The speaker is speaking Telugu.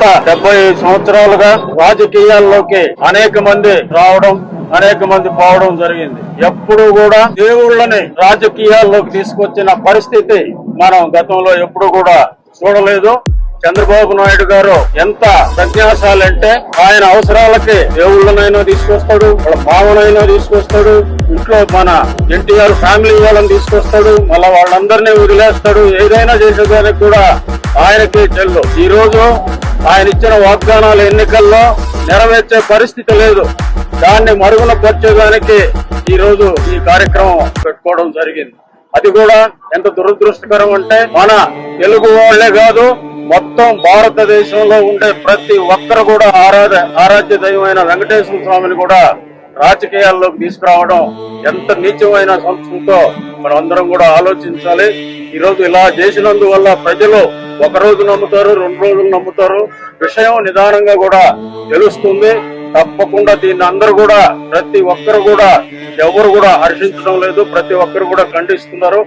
గత డెబ్బై సంవత్సరాలుగా రాజకీయాల్లోకి అనేక మంది రావడం అనేక మంది పోవడం జరిగింది. ఎప్పుడు కూడా దేవుళ్ళని రాజకీయాల్లోకి తీసుకొచ్చిన పరిస్థితి మనం గతంలో ఎప్పుడు కూడా చూడలేదు. చంద్రబాబు నాయుడు గారు ఎంత ప్రజ్ఞాశాలంటే ఆయన అవసరాలకి దేవుళ్ళనైనా తీసుకొస్తాడు వాళ్ళ భావనైనా తీసుకొస్తాడు ఇంట్లో మన ఎన్టీఆర్ ఫ్యామిలీ వాళ్ళని తీసుకొస్తాడు మళ్ళా వాళ్ళందరినీ వదిలేస్తాడు ఏదైనా చేసేదానికి కూడా ఆయనకి చెల్లు. ఈ రోజు ఆయన ఇచ్చిన వాగ్దానాలు ఎన్నికల్లో నెరవేర్చే పరిస్థితి లేదు. దాన్ని మరుగున పరచేదానికి ఈ రోజు ఈ కార్యక్రమం పెట్టుకోవడం జరిగింది. అది కూడా ఎంత దురదృష్టకరం అంటే మన తెలుగు వాళ్ళే కాదు మొత్తం భారతదేశంలో ఉండే ప్రతి ఒక్కరు కూడా ఆరాధ ఆరాధ్య దైవమైన వెంకటేశ్వర స్వామిని కూడా రాజకీయాల్లోకి తీసుకురావడం ఎంత నీచమైన సంస్కృతితో మనం అందరం కూడా ఆలోచించాలి. ఈ రోజు ఇలా చేసినందువల్ల ప్రజలు ఒక రోజు నమ్ముతారు రెండు రోజులు నమ్ముతారు. విషయం నిదానంగా కూడా తెలుస్తుంది. తప్పకుండా దీన్ని అందరు కూడా ప్రతి ఒక్కరు కూడా ఎవరు కూడా హర్షించడం లేదు. ప్రతి ఒక్కరు కూడా ఖండిస్తున్నారు.